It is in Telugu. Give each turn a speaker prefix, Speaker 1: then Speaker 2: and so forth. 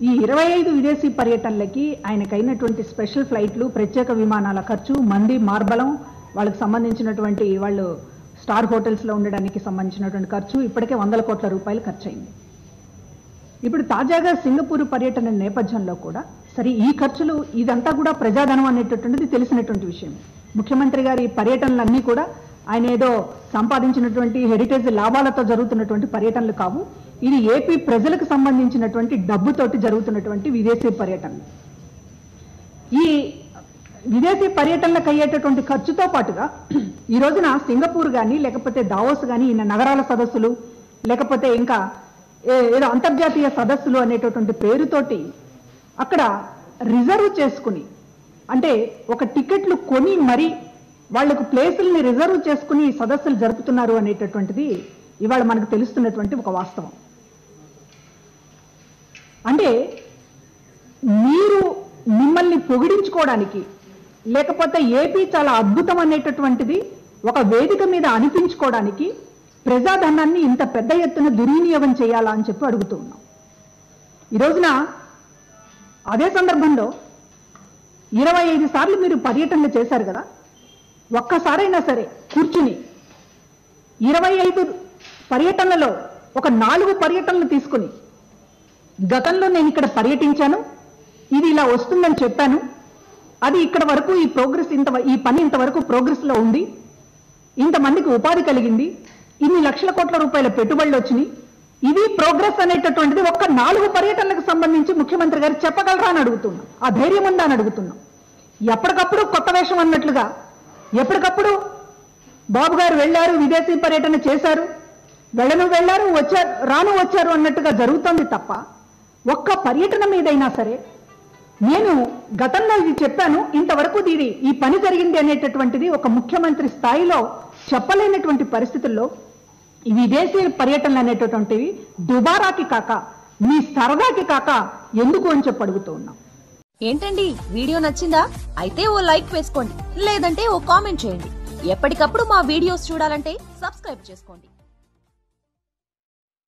Speaker 1: ఈ ఇరవై ఐదు విదేశీ పర్యటనలకి ఆయనకైనటువంటి స్పెషల్ ఫ్లైట్లు ప్రత్యేక విమానాల ఖర్చు మంది మార్బలం వాళ్ళకి సంబంధించినటువంటి వాళ్ళు స్టార్ హోటల్స్లో ఉండడానికి సంబంధించినటువంటి ఖర్చు ఇప్పటికే వందల కోట్ల రూపాయలు ఖర్చు అయింది ఇప్పుడు తాజాగా సింగపూర్ పర్యటన నేపథ్యంలో కూడా సరే ఈ ఖర్చులు ఇదంతా కూడా ప్రజాధనం అనేటటువంటిది తెలిసినటువంటి విషయం. ముఖ్యమంత్రి గారి పర్యటనలన్నీ కూడా ఆయన ఏదో సంపాదించినటువంటి హెరిటేజ్ లాభాలతో జరుగుతున్నటువంటి పర్యటనలు కావు. ఇది ఏపీ ప్రజలకు సంబంధించినటువంటి డబ్బుతోటి జరుగుతున్నటువంటి విదేశీ పర్యటనలు. ఈ విదేశీ పర్యటనలకు అయ్యేటటువంటి ఖర్చుతో పాటుగా ఈ రోజున సింగపూర్ కానీ లేకపోతే దావోస్ కానీ ఈయన నగరాల సదస్సులు లేకపోతే ఇంకా ఏ- ఏదో అంతర్జాతీయ సదస్సులు అనేటటువంటి పేరుతోటి అక్కడ రిజర్వ్ చేసుకుని అంటే ఒక టికెట్లు కొని మరి వాళ్ళకు ప్లేసుల్ని రిజర్వ్ చేసుకుని సదస్సులు జరుపుతున్నారు అనేటటువంటిది ఇవాళ మనకు తెలుస్తున్నటువంటి ఒక వాస్తవం. అంటే మీరు మిమ్మల్ని పొగిడించుకోవడానికి లేకపోతే ఏపీ చాలా అద్భుతం అనేటటువంటిది ఒక వేదిక మీద అనిపించుకోవడానికి ప్రజాధనాన్ని ఇంత పెద్ద ఎత్తున దుర్వినియోగం చేయాలా అని చెప్పి అడుగుతూ ఉన్నాం. ఈ రోజున అదే సందర్భంలో ఇరవై ఐదు సార్లు మీరు పర్యటనలు చేశారు కదా ఒక్కసారైనా సరే కూర్చుని ఇరవై ఐదు పర్యటనలలో ఒక నాలుగు పర్యటనలు తీసుకుని గతంలో నేను ఇక్కడ పర్యటించాను ఇది ఇలా వస్తుందని చెప్పాను అది ఇక్కడ వరకు ఈ ప్రోగ్రెస్ ఇంత ఈ పని ఇంతవరకు ప్రోగ్రెస్లో ఉంది ఇంతమందికి ఉపాధి కలిగింది ఇన్ని లక్షల కోట్ల రూపాయల పెట్టుబడులు వచ్చినాయి ఇది ప్రోగ్రెస్ అనేటటువంటిది ఒక్క నాలుగు పర్యటనలకు సంబంధించి ముఖ్యమంత్రి గారు చెప్పగలరా అని అడుగుతున్నాం. ఆ ధైర్యం ఉందా అని అడుగుతున్నాం. ఎప్పటికప్పుడు కొత్త వేషం అన్నట్లుగా ఎప్పటికప్పుడు బాబు గారు వెళ్ళారు విదేశీ పర్యటన చేశారు వెళ్ళను వెళ్ళారు వచ్చారు రాను వచ్చారు అన్నట్టుగా జరుగుతోంది తప్ప ఒక్క పర్యటన మీదైనా సరే నేను గతంలో ఇది చెప్పాను ఇంతవరకు దీని ఈ పని జరిగింది అనేటటువంటిది ఒక ముఖ్యమంత్రి స్థాయిలో చెప్పలేనటువంటి పరిస్థితుల్లో విదేశీ పర్యటనలు అనేటటువంటివి దుబారాకి కాక మీ సరదాకి కాక ఎందుకు అని చెప్పి అడుగుతూ ఉన్నాం.
Speaker 2: ఏంటండి? వీడియో నచ్చిందా? అయితే ఓ లైక్ వేసుకోండి లేదంటే ఓ కామెంట్ చేయండి. ఎప్పటికప్పుడు మా వీడియోస్ చూడాలంటే సబ్స్క్రైబ్ చేసుకోండి.